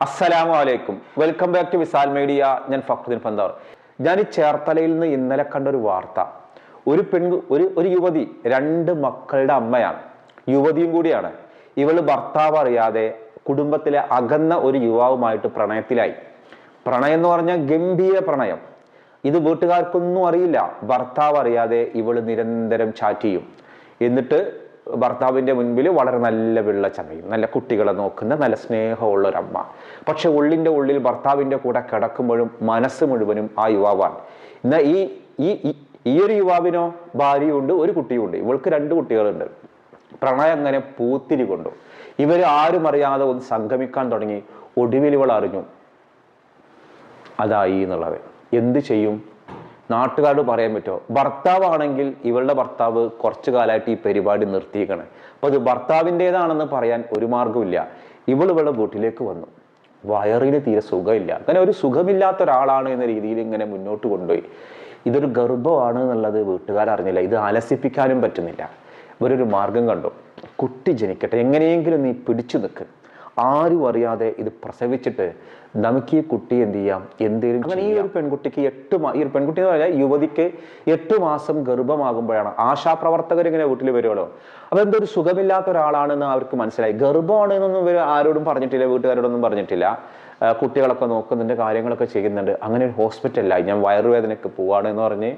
അസ്സലാമു അലൈക്കും. Welcome back to Visal media ഞാൻ ഫക്രുദ്ദീൻ പന്താർ. ഞാൻ ഈ ചേർത്തലയിൽ നിന്ന് ഇന്നലെ കണ്ട ഒരു വാർത്ത. ഒരു പെൺ ഒരു ഒരു യുവതി രണ്ട് മക്കളുടെ അമ്മയാണ്. യുവതിയും കൂടിയാണ്. ഇവൾ ഭർത്താവ് അറിയാതെ കുടുംബത്തിലെ അകന്ന ഒരു യുവാവുമായിട്ട് പ്രണയത്തിലായി. പ്രണയം എന്ന് പറഞ്ഞാൽ ഗംഭീര പ്രണയം. ഇത് വീട്ടുകാർക്കൊന്നും അറിയില്ല. ഭർത്താവ് അറിയാതെ ഇവൾ നിരന്തരം ചാറ്റ് ചെയ്യും. എന്നിട്ട് ഭർത്താവിന്റെ മുൻപിൽ വളരെ നല്ല വെള്ള ചമയും. നല്ല കുട്ടികളെ നോക്കുന്ന നല്ല സ്നേഹമുള്ള ഒരു അമ്മ പക്ഷെ ഉള്ളിന്റെ ഉള്ളിൽ ഭർത്താവിന്റെ കൂടെ കിടക്കുമ്പോഴും മനസ്സ് മുഴുവനും ആ യുവാവാണ്. എന്നാൽ ഈ ഈ- ഈ ഒരു യുവാവിനോ ഭാര്യയുണ്ട് ഒരു കുട്ടിയുണ്ട്. ഇവൾക്ക് രണ്ട് കുട്ടികളുണ്ട്. പ്രണയം അങ്ങനെ പൂത്തിരി കൊണ്ടു. ഇവർ ആരും അറിയാതെ ഒന്ന് സംഗമിക്കാൻ തുടങ്ങി. ഒടുവിൽ ഇവൾ അറിഞ്ഞു. അതായി എന്നുള്ളത് എന്ത് ചെയ്യും? നാട്ടുകാരോട് പറയാൻ പറ്റുമോ? ഭർത്താവാണെങ്കിൽ ഇവളുടെ ഭർത്താവ് കുറച്ചു കാലമായിട്ട് ഈ പരിപാടി നിർത്തിയേക്കണേ. അപ്പൊ അത് ഭർത്താവിന്റെതാണെന്ന് പറയാൻ ഒരു മാർഗമില്ല ഇവൾ ഇവളുടെ വീട്ടിലേക്ക് വന്നു. വയറിന് തീരെ സുഖമില്ല. അങ്ങനെ ഒരു സുഖമില്ലാത്ത ഒരാളാണ് എന്ന രീതിയിൽ ഇങ്ങനെ മുന്നോട്ട് കൊണ്ടുപോയി. ഇതൊരു ഗർഭമാണ് എന്നുള്ളത് വീട്ടുകാർ അറിഞ്ഞില്ല. ഇത് ആലസിപ്പിക്കാനും പറ്റുന്നില്ല. ഇവരൊരു മാർഗം കണ്ടു. കുട്ടി ജനിക്കട്ടെ. എങ്ങനെയെങ്കിലും നീ പിടിച്ചു നിൽക്ക് ആരും അറിയാതെ ഇത് പ്രസവിച്ചിട്ട് നമുക്ക് ഈ കുട്ടി എന്ത് ചെയ്യാം? എന്തേലും അങ്ങനെ ഈ ഒരു പെൺകുട്ടിക്ക് എട്ട് ഈ ഒരു പെൺകുട്ടി എന്ന് പറഞ്ഞാൽ യുവതിക്ക് എട്ട് മാസം ഗർഭമാകുമ്പോഴാണ്. ആശാപ്രവർത്തകർ ഇങ്ങനെ വീട്ടിൽ വരുവല്ലോ. അപ്പൊ എന്തോ ഒരു സുഖമില്ലാത്ത ഒരാളാണെന്ന് അവർക്ക് മനസ്സിലായി. ഗർഭമാണ് എന്നൊന്നും ഇവർ ആരോടും പറഞ്ഞിട്ടില്ല വീട്ടുകാരോടൊന്നും പറഞ്ഞിട്ടില്ല. കുട്ടികളൊക്കെ നോക്കുന്നുണ്ട് കാര്യങ്ങളൊക്കെ ചെയ്യുന്നുണ്ട്. അങ്ങനെ ഒരു ഹോസ്പിറ്റലിലായി. ഞാൻ വയറുവേദനയ്ക്ക് പോവാണ് എന്ന് പറഞ്ഞ്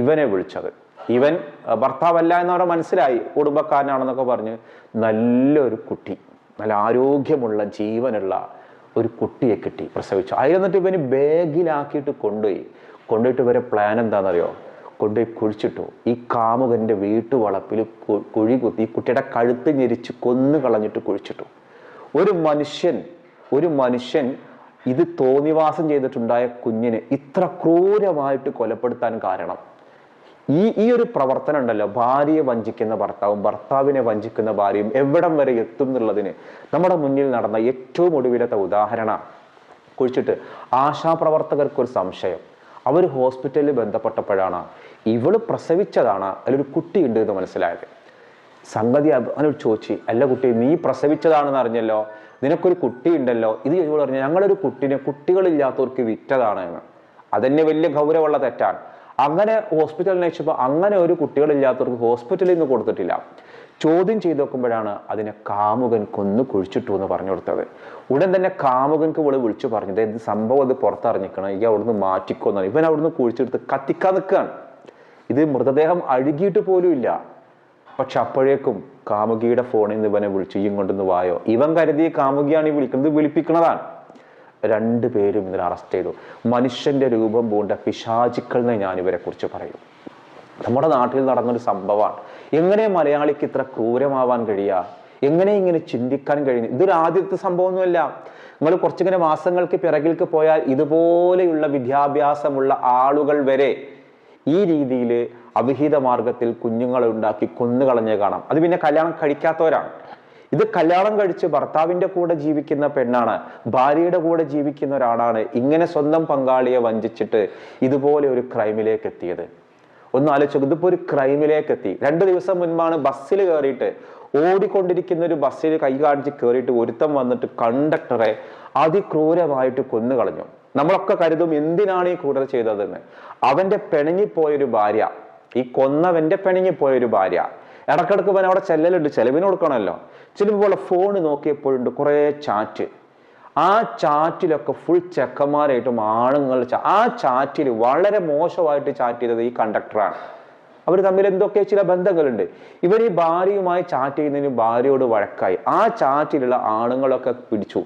ഇവനെ വിളിച്ചത്. ഇവൻ ഭർത്താവല്ല എന്നവിടെ മനസ്സിലായി. കുടുംബക്കാരനാണെന്നൊക്കെ പറഞ്ഞ് നല്ലൊരു കുട്ടി. നല്ല ആരോഗ്യമുള്ള ജീവനുള്ള ഒരു കുട്ടിയെ കിട്ടി പ്രസവിച്ചു. അതിൽ ഇവന് ബാഗിലാക്കിയിട്ട് കൊണ്ടുപോയി. കൊണ്ടുപോയിട്ട് ഇവരെ പ്ലാൻ എന്താണെന്നറിയോ? കൊണ്ടുപോയി കുഴിച്ചിട്ടു. ഈ കാമുകന്റെ വീട്ടുവളപ്പിൽ വളപ്പിൽ കുഴി കുത്തി കുട്ടിയുടെ കഴുത്ത് ഞെരിച്ച് കൊന്നു കളഞ്ഞിട്ട് കുഴിച്ചിട്ടു. ഒരു മനുഷ്യൻ ഒരു മനുഷ്യൻ ഇത് തോന്നിവാസം ചെയ്തിട്ടുണ്ടായ കുഞ്ഞിനെ ഇത്ര ക്രൂരമായിട്ട് കൊലപ്പെടുത്താൻ കാരണം ഈ ഈ ഒരു പ്രവർത്തനം ഉണ്ടല്ലോ. ഭാര്യയെ വഞ്ചിക്കുന്ന ഭർത്താവും ഭർത്താവിനെ വഞ്ചിക്കുന്ന ഭാര്യയും എവിടം വരെ എത്തും എന്നുള്ളതിന് നമ്മുടെ മുന്നിൽ നടന്ന ഏറ്റവും ഒടുവിലത്തെ ഉദാഹരണ. കുഴിച്ചിട്ട് ആശാപ്രവർത്തകർക്ക് ഒരു സംശയം. അവർ ഹോസ്പിറ്റലിൽ ബന്ധപ്പെട്ടപ്പോഴാണ് ഇവൾ പ്രസവിച്ചതാണ് അതിലൊരു കുട്ടിയുണ്ട് എന്ന് മനസ്സിലായത്. സംഗതി അവനോട് ചോദിച്ചു അല്ല കുട്ടി നീ പ്രസവിച്ചതാണെന്ന് അറിഞ്ഞല്ലോ? നിനക്കൊരു കുട്ടി ഉണ്ടല്ലോ ഇത് ഇവൾ പറഞ്ഞു ഞങ്ങളൊരു കുട്ടിനെ കുട്ടികളില്ലാത്തവർക്ക് വിറ്റതാണ് എന്ന്. അതന്നെ വലിയ ഗൗരവമുള്ള തെറ്റാണ്. അങ്ങനെ ഹോസ്പിറ്റലിൽ അയച്ചപ്പോൾ അങ്ങനെ ഒരു കുട്ടികളില്ലാത്തവർക്ക് ഹോസ്പിറ്റലിൽ നിന്ന് കൊടുത്തിട്ടില്ല. ചോദ്യം ചെയ്ത് നോക്കുമ്പോഴാണ് അതിനെ കാമുകൻ കൊന്നു കുഴിച്ചിട്ടു എന്ന് പറഞ്ഞു കൊടുത്തത്. ഉടൻ തന്നെ കാമുകൻക്ക് വിളി വിളിച്ചു പറഞ്ഞത് എന്ത് സംഭവം അത് പുറത്തറിഞ്ഞിക്കണം ഈ അവിടുന്ന് മാറ്റിക്കൊന്നാണ് ഇവൻ അവിടുന്ന് കുഴിച്ചെടുത്ത് കത്തിക്കാൻ നിൽക്കുകയാണ്. ഇത് മൃതദേഹം അഴുകിയിട്ട് പോലും ഇല്ല. പക്ഷെ അപ്പോഴേക്കും കാമുകിയുടെ ഫോണിൽ നിന്ന് ഇവനെ വിളിച്ചു ഇങ്ങോട്ടൊന്ന് വായോ. ഇവൻ കരുതി കാമുകിയാണ് ഈ വിളിക്കുന്നത് വിളിപ്പിക്കുന്നതാണ് രണ്ടു പേരും ഇതിനെ അറസ്റ്റ് ചെയ്തു. മനുഷ്യന്റെ രൂപം പൂണ്ട പിശാചിക്കൾ എന്ന് ഞാൻ ഇവരെ കുറിച്ച് പറയും. നമ്മുടെ നാട്ടിൽ നടന്നൊരു സംഭവമാണ് എങ്ങനെ മലയാളിക്ക് ഇത്ര ക്രൂരമാവാൻ കഴിയുക എങ്ങനെ ഇങ്ങനെ ചിന്തിക്കാൻ കഴിയുന്നു? ഇതൊരു ആദ്യത്തെ സംഭവമൊന്നുമല്ല. നിങ്ങൾ കുറച്ചിങ്ങനെ മാസങ്ങൾക്ക് പിറകിലേക്ക് പോയാൽ ഇതുപോലെയുള്ള വിദ്യാഭ്യാസമുള്ള ആളുകൾ വരെ ഈ രീതിയിൽ അവിഹിത മാർഗത്തിൽ കുഞ്ഞുങ്ങളെ ഉണ്ടാക്കി കൊന്നുകളഞ്ഞ് കാണാം. അത് പിന്നെ കല്യാണം കഴിക്കാത്തവരാണ്. ഇത് കല്യാണം കഴിച്ച് ഭർത്താവിന്റെ കൂടെ ജീവിക്കുന്ന പെണ്ണാണ്. ഭാര്യയുടെ കൂടെ ജീവിക്കുന്ന ഒരാളാണ് ഇങ്ങനെ സ്വന്തം പങ്കാളിയെ വഞ്ചിച്ചിട്ട് ഇതുപോലെ ഒരു ക്രൈമിലേക്ക് എത്തിയത്. ഒന്ന് ആലോചിച്ചു ഇതിപ്പോ ഒരു ക്രൈമിലേക്ക് എത്തി. രണ്ടു ദിവസം മുൻപാണ് ബസ്സിൽ കയറിയിട്ട് ഓടിക്കൊണ്ടിരിക്കുന്ന ഒരു ബസ്സിൽ കൈ കാണിച്ച് കയറിയിട്ട് ഒരുത്തം വന്നിട്ട് കണ്ടക്ടറെ അതിക്രൂരമായിട്ട് കൊന്നു കളഞ്ഞു നമ്മളൊക്കെ കരുതും എന്തിനാണ് ഈ ക്രൂരത ചെയ്തതെന്ന്. അവന്റെ പിണങ്ങിപ്പോയൊരു ഭാര്യ ഈ കൊന്നവന്റെ പിണങ്ങിപ്പോയൊരു ഭാര്യ ഇടക്കിടക്ക് ഇവൻ അവിടെ ചെല്ലലുണ്ട് ചെലവിന് കൊടുക്കണമല്ലോ. ചിലപ്പോൾ ഫോൺ നോക്കിയപ്പോഴുണ്ട് കുറേ ചാറ്റ് ആ ചാറ്റിലൊക്കെ ഫുൾ ചെക്കന്മാരായിട്ടും ആണുങ്ങൾ ആ ചാറ്റിൽ വളരെ മോശമായിട്ട് ചാറ്റ് ചെയ്തത് ഈ കണ്ടക്ടറാണ് അവർ തമ്മിൽ എന്തൊക്കെ ചില ബന്ധങ്ങളുണ്ട്. ഇവർ ഈ ഭാര്യയുമായി ചാറ്റ് ചെയ്യുന്നതിന് ഭാര്യയോട് വഴക്കായി. ആ ചാറ്റിലുള്ള ആണുങ്ങളൊക്കെ പിടിച്ചു.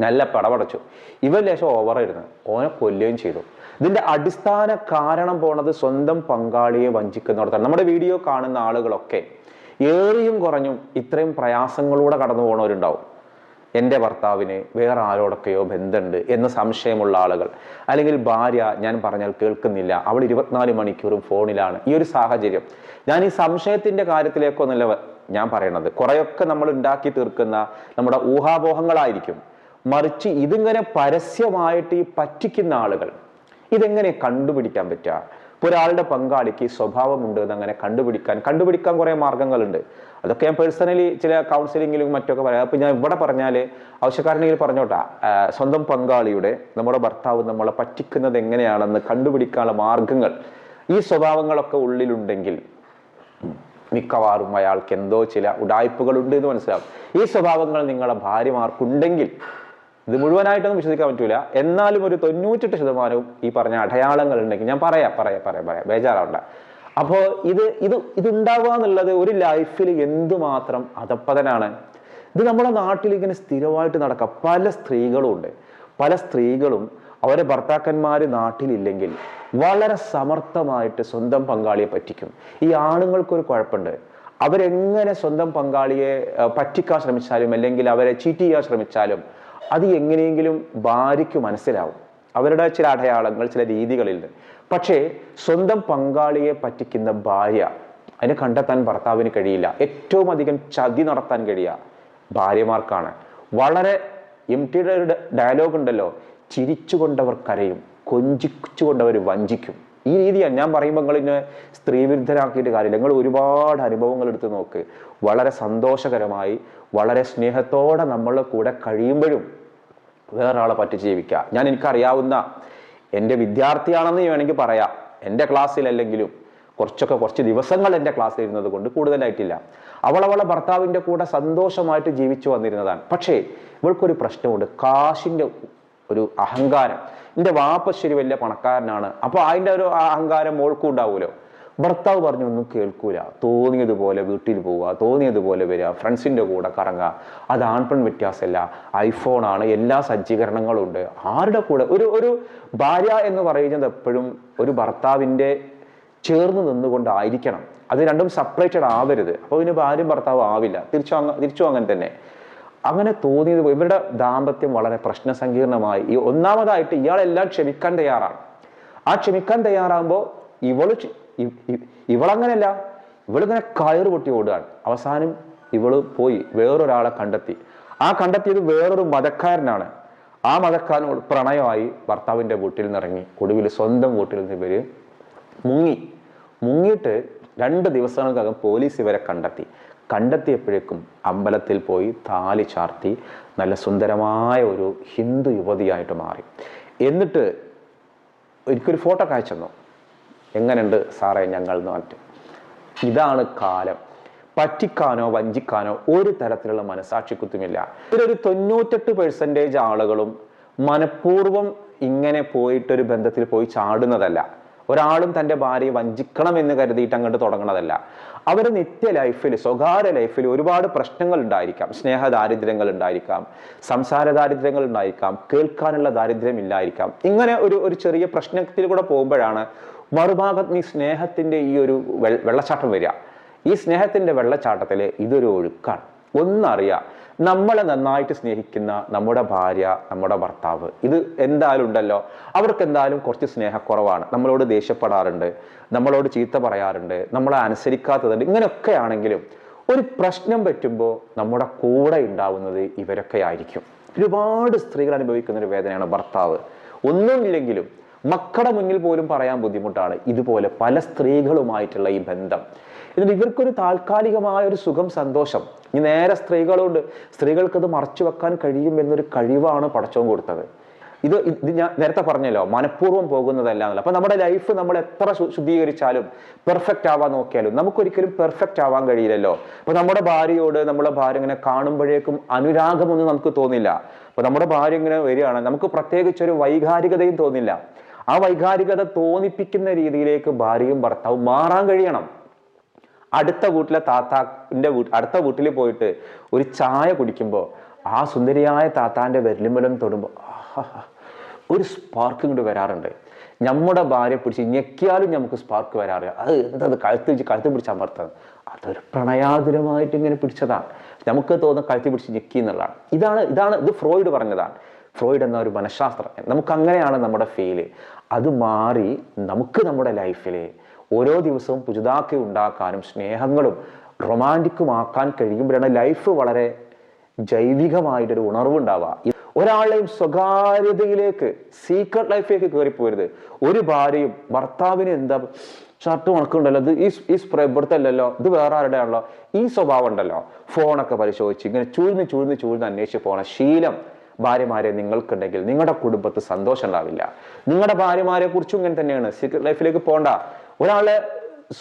നല്ല പടപടച്ചു. ഇവൻ ലേശം ഓവറായിരുന്നു ഓനെ കൊല്ലുകയും ചെയ്തു. ഇതിന്റെ അടിസ്ഥാന കാരണം പോണത് സ്വന്തം പങ്കാളിയെ വഞ്ചിക്കുന്നിടത്താണ്. നമ്മുടെ വീഡിയോ കാണുന്ന ആളുകളൊക്കെ ഏറിയും കുറഞ്ഞും ഇത്രയും പ്രയാസങ്ങളിലൂടെ കടന്നു പോണവരുണ്ടാവും. എന്റെ ഭർത്താവിന് വേറെ ആരോടൊക്കെയോ ബന്ധമുണ്ട് എന്ന് സംശയമുള്ള ആളുകൾ. അല്ലെങ്കിൽ ഭാര്യ ഞാൻ പറഞ്ഞാൽ കേൾക്കുന്നില്ല. അവൾ ഇരുപത്തിനാല് മണിക്കൂറും ഫോണിലാണ്. ഈ ഒരു സാഹചര്യം. ഞാൻ ഈ സംശയത്തിന്റെ കാര്യത്തിലേക്കൊന്നല്ല ഞാൻ പറയണത്. കുറെയൊക്കെ നമ്മൾ ഉണ്ടാക്കി തീർക്കുന്ന നമ്മുടെ ഊഹാപോഹങ്ങളായിരിക്കും. മറിച്ച് ഇതിങ്ങനെ പരസ്യമായിട്ട് ഈ പറ്റിക്കുന്ന ആളുകൾ ഇതെങ്ങനെ കണ്ടുപിടിക്കാൻ പറ്റുക? ഇപ്പോൾ ഒരാളുടെ പങ്കാളിക്ക് സ്വഭാവമുണ്ട് എന്ന് അങ്ങനെ കണ്ടുപിടിക്കാൻ കണ്ടുപിടിക്കാൻ കുറേ മാർഗങ്ങളുണ്ട്. അതൊക്കെ ഞാൻ പേഴ്സണലി ചില കൗൺസിലിങ്ങിലും മറ്റൊക്കെ പറയാം. അപ്പോൾ ഞാൻ ഇവിടെ പറഞ്ഞാൽ ആവശ്യക്കാരനെങ്കിൽ പറഞ്ഞോട്ടാ സ്വന്തം പങ്കാളിയുടെ നമ്മുടെ ഭർത്താവ് നമ്മളെ പറ്റിക്കുന്നത് എങ്ങനെയാണെന്ന് കണ്ടുപിടിക്കാനുള്ള മാർഗങ്ങൾ ഈ സ്വഭാവങ്ങളൊക്കെ ഉള്ളിലുണ്ടെങ്കിൽ മിക്കവാറും അയാൾക്ക് എന്തോ ചില ഉടായ്പകളുണ്ട് എന്ന് മനസ്സിലാവും. ഈ സ്വഭാവങ്ങൾ നിങ്ങളുടെ ഭാര്യമാർക്കുണ്ടെങ്കിൽ ഇത് മുഴുവനായിട്ടൊന്നും വിശ്വസിക്കാൻ പറ്റൂല. എന്നാലും ഒരു തൊണ്ണൂറ്റെട്ട് ശതമാനവും ഈ പറഞ്ഞ അടയാളങ്ങൾ ഉണ്ടെങ്കിൽ ഞാൻ പറയാം പറയാം പറയാം പറയാം. ബേജാറാവണ്ട. അപ്പോൾ ഇത് ഇത് ഇതുണ്ടാവുക എന്നുള്ളത് ഒരു ലൈഫിൽ എന്തുമാത്രം അധപ്പതനാണ് ഇത് നമ്മുടെ നാട്ടിൽ ഇങ്ങനെ സ്ഥിരമായിട്ട് നടക്കാം. പല സ്ത്രീകളും ഉണ്ട്. പല സ്ത്രീകളും അവരെ ഭർത്താക്കന്മാർ നാട്ടിലില്ലെങ്കിൽ വളരെ സമർത്ഥമായിട്ട് സ്വന്തം പങ്കാളിയെ പറ്റിക്കും. ഈ ആണുങ്ങൾക്കൊരു കുഴപ്പമുണ്ട്. അവരെങ്ങനെ സ്വന്തം പങ്കാളിയെ പറ്റിക്കാൻ ശ്രമിച്ചാലും അല്ലെങ്കിൽ അവരെ ചീറ്റ് ചെയ്യാൻ ശ്രമിച്ചാലും അത് എങ്ങനെയെങ്കിലും ഭാര്യയ്ക്ക് മനസ്സിലാവും. അവരുടെ ചില അടയാളങ്ങൾ ചില രീതികളിൽ. പക്ഷേ സ്വന്തം പങ്കാളിയെ പറ്റിക്കുന്ന ഭാര്യ അതിനെ കണ്ടെത്താൻ ഭർത്താവിന് കഴിയില്ല. ഏറ്റവും അധികം ചതി നടത്താൻ കഴിയുക ഭാര്യമാർക്കാണ്. വളരെ എം ടിയുടെ ഒരു ഡയലോഗ് ഉണ്ടല്ലോ. ചിരിച്ചുകൊണ്ടവർ കരയും കൊഞ്ചിച്ചുകൊണ്ടവർ വഞ്ചിക്കും. ഈ രീതിയാണ് ഞാൻ പറയുമ്പോൾ നിങ്ങൾ ഇങ്ങനെ സ്ത്രീവിരുദ്ധരാക്കിയിട്ട് കാര്യമില്ല. നിങ്ങൾ ഒരുപാട് അനുഭവങ്ങൾ എടുത്ത് നോക്ക്. വളരെ സന്തോഷകരമായി വളരെ സ്നേഹത്തോടെ നമ്മളെ കൂടെ കഴിയുമ്പോഴും വേറൊരാളെ പറ്റി ജീവിക്കുക ഞാൻ എനിക്കറിയാവുന്ന എന്റെ വിദ്യാർത്ഥിയാണെന്ന് വേണമെങ്കിൽ പറയാം. എന്റെ ക്ലാസ്സിലല്ലെങ്കിലും കുറച്ചൊക്കെ കുറച്ച് ദിവസങ്ങൾ എന്റെ ക്ലാസ്സിൽ ഇരുന്നത് കൊണ്ട് കൂടുതലായിട്ടില്ല. അവൾ അവളെ ഭർത്താവിന്റെ കൂടെ സന്തോഷമായിട്ട് ജീവിച്ചു വന്നിരുന്നതാണ്. പക്ഷേ ഇവൾക്കൊരു പ്രശ്നമുണ്ട്. കാശിന്റെ ഒരു അഹങ്കാരം. എന്റെ വാപ്പ ശരി വലിയ പണക്കാരനാണ്. അപ്പോൾ അതിന്റെ ഒരു അഹങ്കാരം മോൾക്കും ഉണ്ടാവുമല്ലോ. ഭർത്താവ് പറഞ്ഞു ഒന്നും കേൾക്കൂല. തോന്നിയതുപോലെ വീട്ടിൽ പോവുക തോന്നിയതുപോലെ വരിക ഫ്രണ്ട്സിന്റെ കൂടെ കറങ്ങുക. അത് ആൺപെൺ വ്യത്യാസമല്ല. ഐഫോണാണ് എല്ലാ സജ്ജീകരണങ്ങളും ഉണ്ട്. ആരുടെ കൂടെ? ഒരു ഒരു ഭാര്യ എന്ന് പറയുന്നത് എപ്പോഴും ഒരു ഭർത്താവിന്റെ ചേർന്ന് നിന്നുകൊണ്ടായിരിക്കണം. അത് രണ്ടും സെപ്പറേറ്റഡ് ആവരുത്. അപ്പോൾ ഇതിന് ഭാര്യയും ഭർത്താവും ആവില്ല. തിരിച്ചു തിരിച്ചു അങ്ങനെ തന്നെ. അങ്ങനെ തോന്നിയത് ഇവരുടെ ദാമ്പത്യം വളരെ പ്രശ്നസങ്കീർണമായി. ഈ ഒന്നാമതായിട്ട് ഇയാളെല്ലാം ക്ഷമിക്കാൻ തയ്യാറാണ്. ആ ക്ഷമിക്കാൻ തയ്യാറാകുമ്പോൾ ഇവൾ ഇവളങ്ങനെയല്ല ഇവളിങ്ങനെ കയറ് പൊട്ടി ഓടുകയാണ്. അവസാനം ഇവൾ പോയി വേറൊരാളെ കണ്ടെത്തി. ആ കണ്ടെത്തിയത് വേറൊരു മതക്കാരനാണ്. ആ മതക്കാരനോട് പ്രണയമായി ഭർത്താവിന്റെ വീട്ടിൽ നിന്ന് ഇറങ്ങി ഒടുവിൽ സ്വന്തം വീട്ടിൽ നിന്ന് ഇവർ മുങ്ങി. മുങ്ങിയിട്ട് രണ്ട് ദിവസങ്ങൾക്കകം പോലീസ് ഇവരെ കണ്ടെത്തി. കണ്ടെത്തിയപ്പോഴേക്കും അമ്പലത്തിൽ പോയി താലി ചാർത്തി നല്ല സുന്ദരമായ ഒരു ഹിന്ദു യുവതിയായിട്ട് മാറി. എന്നിട്ട് എനിക്കൊരു ഫോട്ടോ കാഴ്ച എങ്ങനെയുണ്ട് സാറേ ഞങ്ങൾ എന്ന് പറഞ്ഞിട്ട്. ഇതാണ് കാലം. പറ്റിക്കാനോ വഞ്ചിക്കാനോ ഒരു തരത്തിലുള്ള മനസാക്ഷിക്കുത്തുമില്ല. ഇതിലൊരു തൊണ്ണൂറ്റെട്ട് പെർസെന്റേജ് ആളുകളും മനഃപൂർവം ഇങ്ങനെ പോയിട്ടൊരു ബന്ധത്തിൽ പോയി ചാടുന്നതല്ല. ഒരാളും തന്റെ ഭാര്യയെ വഞ്ചിക്കണം എന്ന് കരുതിയിട്ട് അങ്ങോട്ട് തുടങ്ങണതല്ല. അവർ നിത്യ ലൈഫിൽ സ്വകാര്യ ലൈഫിൽ ഒരുപാട് പ്രശ്നങ്ങൾ ഉണ്ടായിരിക്കാം സ്നേഹ ദാരിദ്ര്യങ്ങൾ ഉണ്ടായിരിക്കാം സംസാര ദാരിദ്ര്യങ്ങൾ ഉണ്ടായിരിക്കാം കേൾക്കാനുള്ള ദാരിദ്ര്യം ഇല്ലായിരിക്കാം. ഇങ്ങനെ ഒരു ഒരു ചെറിയ പ്രശ്നത്തിൽ കൂടെ പോകുമ്പോഴാണ് മറുഭാഗത്ത് ഈ സ്നേഹത്തിന്റെ ഈ ഒരു വെള്ളച്ചാട്ടം വരിക. ഈ സ്നേഹത്തിന്റെ വെള്ളച്ചാട്ടത്തിൽ ഇതൊരു ഒഴുക്കാണ്. ഒന്നറിയാം നമ്മളെ നന്നായിട്ട് സ്നേഹിക്കുന്ന നമ്മുടെ ഭാര്യ നമ്മുടെ ഭർത്താവ് ഇത് എന്തായാലും ഉണ്ടല്ലോ. അവർക്ക് എന്തായാലും കുറച്ച് സ്നേഹക്കുറവാണ്. നമ്മളോട് ദേഷ്യപ്പെടാറുണ്ട്. നമ്മളോട് ചീത്ത പറയാറുണ്ട്. നമ്മളെ അനുസരിക്കാത്തതുണ്ട്. ഇങ്ങനെയൊക്കെ ആണെങ്കിലും ഒരു പ്രശ്നം പറ്റുമ്പോൾ നമ്മുടെ കൂടെ ഉണ്ടാവുന്നത് ഇവരൊക്കെ ആയിരിക്കും. ഒരുപാട് സ്ത്രീകൾ അനുഭവിക്കുന്ന ഒരു വേദനയാണ് ഭർത്താവ്. ഒന്നുമില്ലെങ്കിലും മക്കളുടെ മുന്നിൽ പോലും പറയാൻ ബുദ്ധിമുട്ടാണ് ഇതുപോലെ പല സ്ത്രീകളുമായിട്ടുള്ള ഈ ബന്ധം. എന്നിട്ട് ഇവർക്കൊരു താൽക്കാലികമായ ഒരു സുഖം സന്തോഷം. ഇനി നേരെ സ്ത്രീകളോട് സ്ത്രീകൾക്ക് അത് മറച്ചു വെക്കാൻ കഴിയും എന്നൊരു കഴിവാണ് പടച്ചവും കൊടുത്തത്. ഇത് ഇത് ഞാൻ നേരത്തെ പറഞ്ഞല്ലോ മനഃപൂർവം പോകുന്നതല്ല എന്നല്ല അപ്പൊ നമ്മുടെ ലൈഫ് നമ്മൾ എത്ര ശുദ്ധീകരിച്ചാലും പെർഫെക്റ്റ് ആവാൻ നോക്കിയാലും നമുക്കൊരിക്കലും പെർഫെക്റ്റ് ആവാൻ കഴിയില്ലല്ലോ. അപ്പൊ നമ്മുടെ ഭാര്യയോട് നമ്മുടെ ഭാര്യ ഇങ്ങനെ കാണുമ്പോഴേക്കും അനുരാഗമൊന്നും നമുക്ക് തോന്നില്ല. അപ്പൊ നമ്മുടെ ഭാര്യ ഇങ്ങനെ വരികയാണ് നമുക്ക് പ്രത്യേകിച്ച് ഒരു വൈകാരികതയും തോന്നില്ല. ആ വൈകാരികത തോന്നിപ്പിക്കുന്ന രീതിയിലേക്ക് ഭാര്യയും ഭർത്താവും മാറാൻ കഴിയണം. അടുത്ത വീട്ടിലെ താത്താന്റെ വീട്ട് അടുത്ത വീട്ടിൽ പോയിട്ട് ഒരു ചായ കുടിക്കുമ്പോൾ ആ സുന്ദരിയായ താത്താന്റെ വിരലിമ്പലം തൊടുമ്പോൾ ഒരു സ്പാർക്ക് ഇങ്ങോട്ട് വരാറുണ്ട്. നമ്മുടെ ഭാര്യ പിടിച്ച് ഞെക്കിയാലും നമുക്ക് സ്പാർക്ക് വരാറില്ല. അത് എന്തത് കഴുത്ത് വെച്ച് കഴുത്ത് പിടിച്ച് അമർത്തത് അതൊരു പ്രണയാതുരമായിട്ട് ഇങ്ങനെ പിടിച്ചതാണ്. നമുക്ക് തോന്നുന്ന കഴുത്തി പിടിച്ച് ഞെക്കി എന്നുള്ളതാണ്. ഇതാണ് ഇതാണ് ഇത് ഫ്രോയിഡ് പറഞ്ഞതാണ്. ഫ്രോയിഡ് എന്ന ഒരു മനഃശാസ്ത്രജ്ഞൻ നമുക്ക് അങ്ങനെയാണ് നമ്മുടെ ഫീൽ അത് മാറി നമുക്ക് നമ്മുടെ ലൈഫിൽ ഓരോ ദിവസവും പുതുതാക്കി ഉണ്ടാക്കാനും സ്നേഹങ്ങളും റൊമാന്റിക്കുമാക്കാൻ കഴിയുമ്പോഴാണ് ലൈഫ് വളരെ ജൈവികമായിട്ടൊരു ഉണർവുണ്ടാവുക. ഒരാളെയും സ്വകാര്യതയിലേക്ക് സീക്രട്ട് ലൈഫിലേക്ക് കയറി പോരുത് ഒരു ഭാര്യയും ഭർത്താവിന് എന്താ ഷർട്ട് ഉണക്കുണ്ടല്ലോ ഇത് ഈ ഈ സ്പ്രേ ഇവിടുത്തെ അല്ലല്ലോ ഇത് വേറെ ആരുടെ ആണല്ലോ ഈ സ്വഭാവം ഉണ്ടല്ലോ. ഫോണൊക്കെ പരിശോധിച്ച് ഇങ്ങനെ ചൂഴ്ന്ന് ചൂഴ്ന്ന് ചൂഴ്ന്ന് അന്വേഷിച്ച് പോണ ശീലം ഭാര്യമാരെ നിങ്ങൾക്കുണ്ടെങ്കിൽ നിങ്ങളുടെ കുടുംബത്ത് സന്തോഷം ഉണ്ടാവില്ല. നിങ്ങളുടെ ഭാര്യമാരെ കുറിച്ചും ഇങ്ങനെ തന്നെയാണ്. സീക്രട്ട് ലൈഫിലേക്ക് പോണ്ട. ഒരാളെ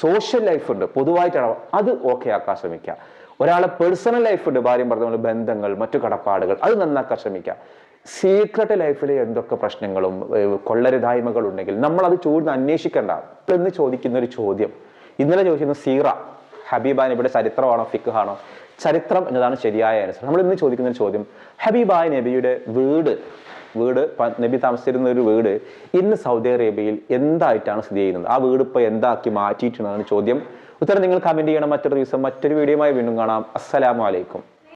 സോഷ്യൽ ലൈഫ് ഉണ്ട് പൊതുവായിട്ടാണ് അത് ഓക്കെ ആക്കാൻ ശ്രമിക്കുക. ഒരാളെ പേഴ്സണൽ ലൈഫ് ഉണ്ട് ഭാര്യയും ഭർത്താവ് ബന്ധങ്ങൾ മറ്റു കടപ്പാടുകൾ അത് നന്നാക്കാൻ ശ്രമിക്കുക. സീക്രട്ട് ലൈഫിൽ എന്തൊക്കെ പ്രശ്നങ്ങളും കൊള്ളരുതായ്മകൾ ഉണ്ടെങ്കിൽ നമ്മൾ അത് ചോദിച്ച് അന്വേഷിക്കേണ്ട എന്ന് ചോദിക്കുന്ന ഒരു ചോദ്യം. ഇന്നലെ ചോദിക്കുന്ന സീറ ഹബീബാൻ ഇവിടെ ചരിത്രമാണോ ഫിഖാണോ ചരിത്രം എന്നതാണ് ശരിയായ ആൻസർ നമ്മൾ ഇന്ന് ചോദിക്കുന്ന ചോദ്യം ഹബീബായ നബിയുടെ വീട് വീട് നബി താമസിച്ചിരുന്ന ഒരു വീട് ഇന്ന് സൗദി അറേബ്യയിൽ എന്തായിട്ടാണ് സ്ഥിതി ചെയ്യുന്നത്? ആ വീട് ഇപ്പോൾ എന്താക്കി മാറ്റിയിട്ടുണ്ടെന്നാണ് ചോദ്യം. ഉത്തരം നിങ്ങൾ കമന്റ് ചെയ്യണം. മറ്റൊരു ദിവസം മറ്റൊരു വീഡിയോയുമായി വീണ്ടും കാണാം. അസ്സലാമു അലൈക്കും.